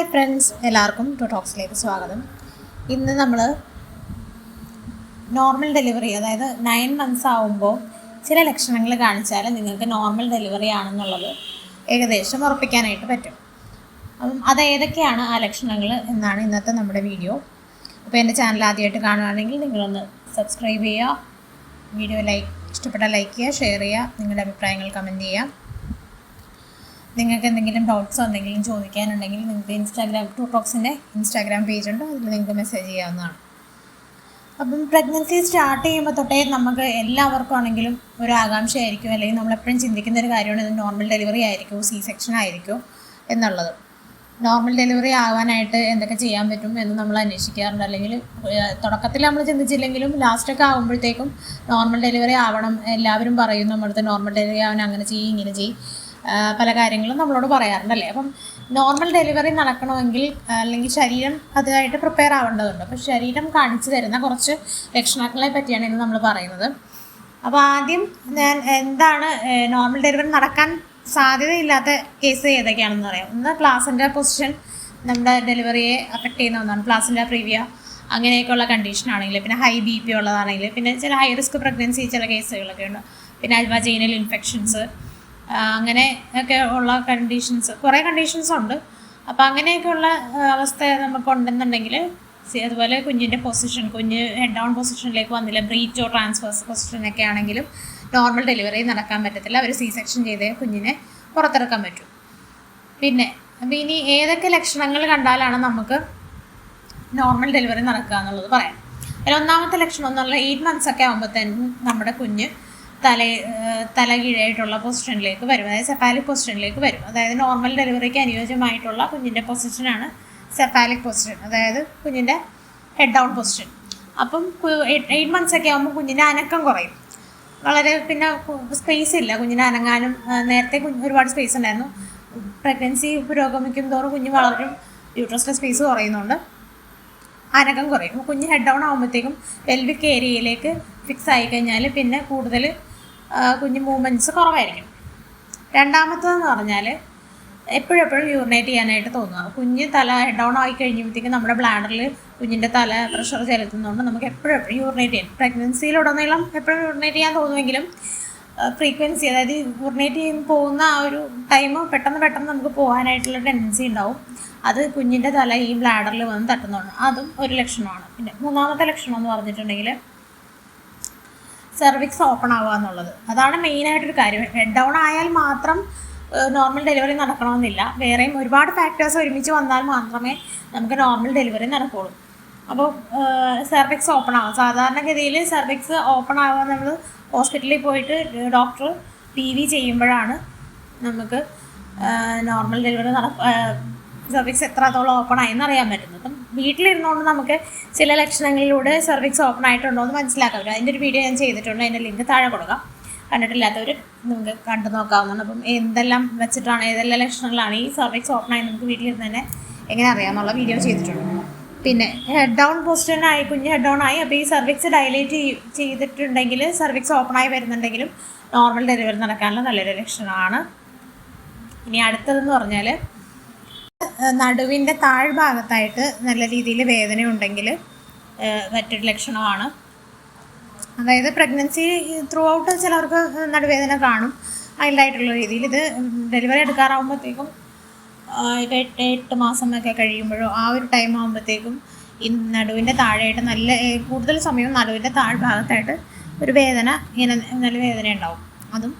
Hi friends എല്ലാവർക്കും to ടോക്സിലേക്ക് സ്വാഗതം. ഇന്ന് നമ്മൾ നോർമൽ ഡെലിവറി അതായത് നയൻ മന്ത്സ് ആവുമ്പോൾ ചില ലക്ഷണങ്ങൾ കാണിച്ചാൽ നിങ്ങൾക്ക് നോർമൽ ഡെലിവറി ആണെന്നുള്ളത് ഏകദേശം ഉറപ്പിക്കാനായിട്ട് പറ്റും. അപ്പം അത് ഏതൊക്കെയാണ് ആ ലക്ഷണങ്ങൾ എന്നാണ് ഇന്നത്തെ നമ്മുടെ വീഡിയോ. അപ്പോൾ എന്റെ ചാനൽ ആദ്യമായിട്ട് കാണുകയാണെങ്കിൽ നിങ്ങളൊന്ന് സബ്സ്ക്രൈബ് ചെയ്യുക വീഡിയോ ലൈക്ക് ഇഷ്ടപ്പെട്ടാൽ ലൈക്ക് ചെയ്യുക ഷെയർ ചെയ്യുക നിങ്ങളുടെ അഭിപ്രായങ്ങൾ കമന്റ് ചെയ്യുക. നിങ്ങൾക്ക് എന്തെങ്കിലും ഡൗട്ട്സോ എന്തെങ്കിലും ചോദിക്കാനുണ്ടെങ്കിൽ നിങ്ങൾക്ക് ഇൻസ്റ്റാഗ്രാം ടു ടോക്സിന്റെ ഇൻസ്റ്റാഗ്രാം പേജ് ഉണ്ട്? അതിൽ നിങ്ങൾക്ക് മെസ്സേജ് ചെയ്യാവുന്നതാണ്. അപ്പം പ്രഗ്നൻസി സ്റ്റാർട്ട് ചെയ്യുമ്പോൾ തൊട്ടേ നമുക്ക് എല്ലാവർക്കും ആണെങ്കിലും ഒരു ആകാംക്ഷയായിരിക്കും. അല്ലെങ്കിൽ നമ്മളെപ്പോഴും ചിന്തിക്കുന്ന ഒരു കാര്യമാണ് ഇത് നോർമൽ ഡെലിവറി ആയിരിക്കും സി സെക്ഷൻ ആയിരിക്കും എന്നുള്ളത്. നോർമൽ ഡെലിവറി ആവാനായിട്ട് എന്തൊക്കെ ചെയ്യാൻ പറ്റും എന്ന് നമ്മൾ അന്വേഷിക്കാറുണ്ട്. അല്ലെങ്കിൽ തുടക്കത്തിൽ നമ്മൾ ചിന്തിച്ചില്ലെങ്കിലും ലാസ്റ്റൊക്കെ ആകുമ്പോഴത്തേക്കും നോർമൽ ഡെലിവറി ആവണം. എല്ലാവരും പറയും നമ്മളടുത്ത് നോർമൽ ഡെലിവറി ആവാൻ അങ്ങനെ ചെയ്യും ഇങ്ങനെ ചെയ്യും. പല കാര്യങ്ങളും നമ്മളോട് പറയാറുണ്ടല്ലേ? അപ്പം നോർമൽ ഡെലിവറി നടക്കണമെങ്കിൽ അല്ലെങ്കിൽ ശരീരം അതിനായിട്ട് പ്രിപ്പയർ ആവേണ്ടതുണ്ട്. അപ്പോൾ ശരീരം കാണിച്ചു തരുന്ന കുറച്ച് ലക്ഷണങ്ങളെ പറ്റിയാണ് ഇന്ന് നമ്മൾ പറയുന്നത്. അപ്പോൾ ആദ്യം ഞാൻ എന്താണ് നോർമൽ ഡെലിവറി നടക്കാൻ സാധ്യതയില്ലാത്ത കേസ് ഏതൊക്കെയാണെന്ന് പറയാം. ഒന്ന് പ്ലാസിന്റെ പൊസിഷൻ നമ്മുടെ ഡെലിവറിയെ അഫക്റ്റ് ചെയ്യുന്ന ഒന്നാണ്. പ്ലാസിന്റെ പ്രീവിയ അങ്ങനെയൊക്കെയുള്ള കണ്ടീഷൻ ആണെങ്കിൽ പിന്നെ ഹൈ ബി പി ഉള്ളതാണെങ്കിൽ പിന്നെ ചില ഹൈ റിസ്ക് പ്രഗ്നൻസി ചില കേസുകളൊക്കെ ഉണ്ട്. പിന്നെ അൽവാജൈനൽ ഇൻഫെക്ഷൻസ് അങ്ങനെ ഒക്കെ ഉള്ള കണ്ടീഷൻസ് കുറേ കണ്ടീഷൻസ് ഉണ്ട്. അപ്പോൾ അങ്ങനെയൊക്കെയുള്ള അവസ്ഥ നമുക്കുണ്ടെന്നുണ്ടെങ്കിൽ സി- അതുപോലെ കുഞ്ഞിന്റെ പൊസിഷൻ കുഞ്ഞ് ഹെഡ് ഡൗൺ പൊസിഷനിലേക്ക് വന്നില്ല ബ്രീറ്റോ ട്രാൻസ്ഫേഴ്സ് പൊസിഷനൊക്കെ ആണെങ്കിലും നോർമൽ ഡെലിവറി നടക്കാൻ പറ്റത്തില്ല. അവർ സി സെക്ഷൻ ചെയ്തേ കുഞ്ഞിനെ പുറത്തിറക്കാൻ പറ്റും. പിന്നെ അപ്പോൾ ഇനി ഏതൊക്കെ ലക്ഷണങ്ങൾ കണ്ടാലാണ് നമുക്ക് നോർമൽ ഡെലിവറി നടക്കുക എന്നുള്ളത് പറയാം. അതിൽ ഒന്നാമത്തെ ലക്ഷണം എന്നുള്ള എയ്റ്റ് മന്ത്സ് ഒക്കെ ആകുമ്പോൾ തന്നെ നമ്മുടെ കുഞ്ഞ് തല തലകീഴായിട്ടുള്ള തല കീഴായിട്ടുള്ള പൊസിഷനിലേക്ക് വരും. അതായത് സെഫാലിക് പൊസിഷനിലേക്ക് വരും. അതായത് നോർമൽ ഡെലിവറിക്ക് അനുയോജ്യമായിട്ടുള്ള കുഞ്ഞിന്റെ പൊസിഷനാണ് സെഫാലിക് പൊസിഷൻ അതായത് കുഞ്ഞിന്റെ ഹെഡ് ഡൗൺ പൊസിഷൻ അപ്പം എയ്റ്റ് മന്ത്സ് ഒക്കെ ആകുമ്പോൾ കുഞ്ഞിന്റെ അനക്കം കുറയും. വളരെ പിന്നെ സ്പേസ് ഇല്ല. കുഞ്ഞിനെ അനങ്ങാനും നേരത്തെ കുഞ്ഞ് ഒരുപാട് സ്പേസ് ഉണ്ടായിരുന്നു. പ്രഗ്നൻസി പുരോഗമിക്കും തോറും കുഞ്ഞ് വളരും. യൂട്രസിലെ സ്പേസ് കുറയുന്നുണ്ട്. അനക്കം കുറയും. കുഞ്ഞ് ഹെഡ് ഡൗൺ ആകുമ്പോഴത്തേക്കും പെൽവിക് ഏരിയയിലേക്ക് ഫിക്സ് ആയി കഴിഞ്ഞാൽ പിന്നെ കൂടുതൽ കുഞ്ഞ് മൂവ്മെന്റ്സ് കുറവായിരിക്കും. രണ്ടാമത്തതെന്ന് പറഞ്ഞാൽ എപ്പോഴും എപ്പോഴും യൂറിനേറ്റ് ചെയ്യാനായിട്ട് തോന്നുക. കുഞ്ഞ് തല ഡൗൺ ആയി കഴിയുമ്പോഴത്തേക്കും നമ്മുടെ ബ്ലാഡറിൽ കുഞ്ഞിന്റെ തല പ്രഷർ ചെലുത്തുന്നതുകൊണ്ട് നമുക്ക് എപ്പോഴും യൂറിനേറ്റ് ചെയ്യാം. പ്രഗ്നൻസിയിലുടനീളം എപ്പോഴും യൂറിനേറ്റ് ചെയ്യാൻ തോന്നുമെങ്കിലും ഫ്രീക്വൻസി അതായത് യൂറിനേറ്റ് ചെയ്യാൻ പോകുന്ന ആ ഒരു ടൈം പെട്ടെന്ന് പെട്ടെന്ന് നമുക്ക് പോകാനായിട്ടുള്ള ടെൻഡൻസി ഉണ്ടാവും. അത് കുഞ്ഞിന്റെ തല ഈ ബ്ലാഡറിൽ വന്ന് തട്ടുന്നതാണ്. അതും ഒരു ലക്ഷണമാണ്. പിന്നെ മൂന്നാമത്തെ ലക്ഷണം എന്ന് പറഞ്ഞിട്ടുണ്ടെങ്കിൽ സെർവിക്സ് ഓപ്പൺ ആവുക എന്നുള്ളത്. അതാണ് മെയിനായിട്ടൊരു കാര്യം. ഹെഡ് ഡൗൺ ആയാൽ മാത്രം നോർമൽ ഡെലിവറി നടക്കണമെന്നില്ല. വേറെയും ഒരുപാട് ഫാക്ടേഴ്സ് ഒരുമിച്ച് വന്നാൽ മാത്രമേ നമുക്ക് നോർമൽ ഡെലിവറി നടക്കുകയുള്ളൂ അപ്പോൾ സെർവിക്സ് ഓപ്പൺ ആവാം. സാധാരണഗതിയിൽ സെർവിക്സ് ഓപ്പൺ ആവുക നമ്മൾ ഹോസ്പിറ്റലിൽ പോയിട്ട് ഡോക്ടർ പി വി ചെയ്യുമ്പോഴാണ് നമുക്ക് നോർമൽ ഡെലിവറി നട സെർവിക്സ് എത്രത്തോളം ഓപ്പൺ ആയെന്ന് അറിയാൻ പറ്റുന്നു. അപ്പം വീട്ടിലിരുന്നുകൊണ്ട് നമുക്ക് ചില ലക്ഷണങ്ങളിലൂടെ സർവിക്സ് ഓപ്പൺ ആയിട്ടുണ്ടോ എന്ന് മനസ്സിലാക്കാൻ പറ്റും അതിന്റെ ഒരു വീഡിയോ ഞാൻ ചെയ്തിട്ടുണ്ട്. അതിന്റെ ലിങ്ക് താഴെ കൊടുക്കാം. കണ്ടിട്ടില്ലാത്തവർ നിങ്ങൾക്ക് കണ്ടു നോക്കാവുന്നതാണ്. അപ്പം എന്തെല്ലാം വെച്ചിട്ടാണ് ഏതെല്ലാം ലക്ഷണങ്ങളാണ് ഈ സർവിക്സ് ഓപ്പൺ ആയി നമുക്ക് വീട്ടിലിരുന്ന് തന്നെ എങ്ങനെ അറിയാമെന്നുള്ള വീഡിയോ ചെയ്തിട്ടുണ്ട്. പിന്നെ ഹെഡ് ഡൗൺ പോസ്റ്റിനായി കുഞ്ഞ് ഹെഡ് ഡൗൺ ആയി. അപ്പോൾ ഈ സർവിക്സ് ഡയലേറ്റ് ചെയ്തിട്ടുണ്ടെങ്കിൽ സർവിക്സ് ഓപ്പൺ ആയി വരുന്നുണ്ടെങ്കിലും നോർമൽ ഡെലിവറി നടക്കാനുള്ള നല്ലൊരു ലക്ഷണമാണ്. ഇനി അടുത്തതെന്ന് പറഞ്ഞാൽ നടുവിന്റെ താഴ്ഭാഗത്തായിട്ട് നല്ല രീതിയിൽ വേദന ഉണ്ടെങ്കിൽ മറ്റൊരു ലക്ഷണമാണ്. അതായത് പ്രഗ്നൻസി ത്രൂ ഔട്ട് ചിലർക്ക് നടുവേദന കാണും. മൈൽഡായിട്ടുള്ള രീതിയിൽ ഇത് ഡെലിവറി എടുക്കാറാകുമ്പോഴത്തേക്കും ഇപ്പം എട്ട് എട്ട് മാസം എന്നൊക്കെ കഴിയുമ്പോഴോ ആ ഒരു ടൈം ആകുമ്പോഴത്തേക്കും ഈ നടുവിന്റെ താഴെയായിട്ട് നല്ല കൂടുതൽ സമയം നടുവിന്റെ താഴ്ഭാഗത്തായിട്ട് ഒരു വേദന ഇങ്ങനെ നല്ല വേദന ഉണ്ടാവും. അതും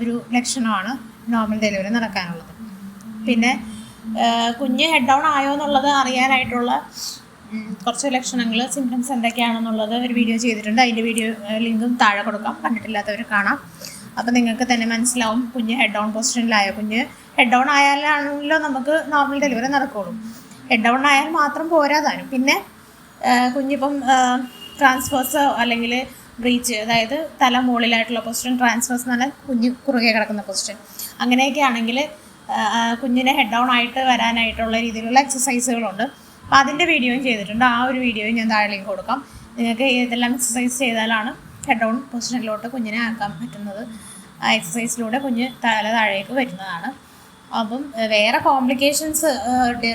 ഒരു ലക്ഷണമാണ് നോർമൽ ഡെലിവറി നടക്കാനുള്ളത്. പിന്നെ കുഞ്ഞ് ഹെഡ് ഡൗൺ ആയോ എന്നുള്ളത് അറിയാനായിട്ടുള്ള കുറച്ച് ലക്ഷണങ്ങൾ സിംറ്റംസ് എന്തൊക്കെയാണെന്നുള്ളത് ഒരു വീഡിയോ ചെയ്തിട്ടുണ്ട്. അതിന്റെ വീഡിയോ ലിങ്കും താഴെ കൊടുക്കാം. കണ്ടിട്ടില്ലാത്തവർ കാണാം. അപ്പോൾ നിങ്ങൾക്ക് തന്നെ മനസ്സിലാവും കുഞ്ഞ് ഹെഡ് ഡൗൺ പൊസിഷനിലായോ കുഞ്ഞ്. ഹെഡ് ഡൗൺ ആയാലാണല്ലോ നമുക്ക് നോർമൽ ഡെലിവറി നടക്കുകയുള്ളൂ ഹെഡ് ഡൗൺ ആയാൽ മാത്രം പോരാതാനും പിന്നെ കുഞ്ഞിപ്പം ട്രാൻസ്ഫേഴ്സോ അല്ലെങ്കിൽ ബ്രീച്ച് അതായത് തല മുകളിലായിട്ടുള്ള പൊസിഷൻ ട്രാൻസ്ഫേഴ്സ് എന്ന് പറഞ്ഞാൽ കുഞ്ഞ് കുറുകെ കിടക്കുന്ന പൊസിഷൻ അങ്ങനെയൊക്കെ ആണെങ്കിൽ കുഞ്ഞിനെ ഹെഡ് ഡൗൺ ആയിട്ട് വരാനായിട്ടുള്ള രീതിയിലുള്ള എക്സസൈസുകളുണ്ട് അപ്പോൾ അതിന്റെ വീഡിയോയും ചെയ്തിട്ടുണ്ട്. ആ ഒരു വീഡിയോയും ഞാൻ താഴെ കൊടുക്കാം. നിങ്ങൾക്ക് ഇതെല്ലാം എക്സസൈസ് ചെയ്താലാണ് ഹെഡ് ഡൗൺ പൊസിഷനിലോട്ട് കുഞ്ഞിനെ ആക്കാൻ പറ്റുന്നത്. ആ എക്സസൈസിലൂടെ കുഞ്ഞ് തല താഴേക്ക് വരുന്നതാണ്. അപ്പം വേറെ കോംപ്ലിക്കേഷൻസ്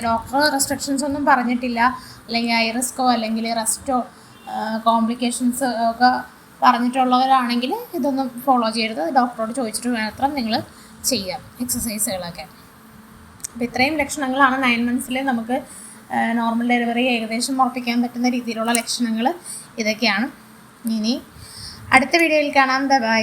ഡോക്ടർ റെസ്ട്രിക്ഷൻസ് ഒന്നും പറഞ്ഞിട്ടില്ല. അല്ലെങ്കിൽ ഐ റിസ്കോ അല്ലെങ്കിൽ റെസ്റ്റോ കോംപ്ലിക്കേഷൻസ് ഒക്കെ പറഞ്ഞിട്ടുള്ളവരാണെങ്കിൽ ഇതൊന്നും ഫോളോ ചെയ്യരുത്. ഡോക്ടറോട് ചോദിച്ചിട്ട് മാത്രം നിങ്ങൾ ചെയ്യുക എക്സസൈസുകളൊക്കെ അപ്പോൾ ഇത്രയും ലക്ഷണങ്ങളാണ് നയൻ മന്ത്സിൽ നമുക്ക് നോർമൽ ഡെലിവറി ഏകദേശം ഉറപ്പിക്കാൻ പറ്റുന്ന രീതിയിലുള്ള ലക്ഷണങ്ങൾ ഇതൊക്കെയാണ്. ഇനി അടുത്ത വീഡിയോയിൽ കാണാം. ബൈ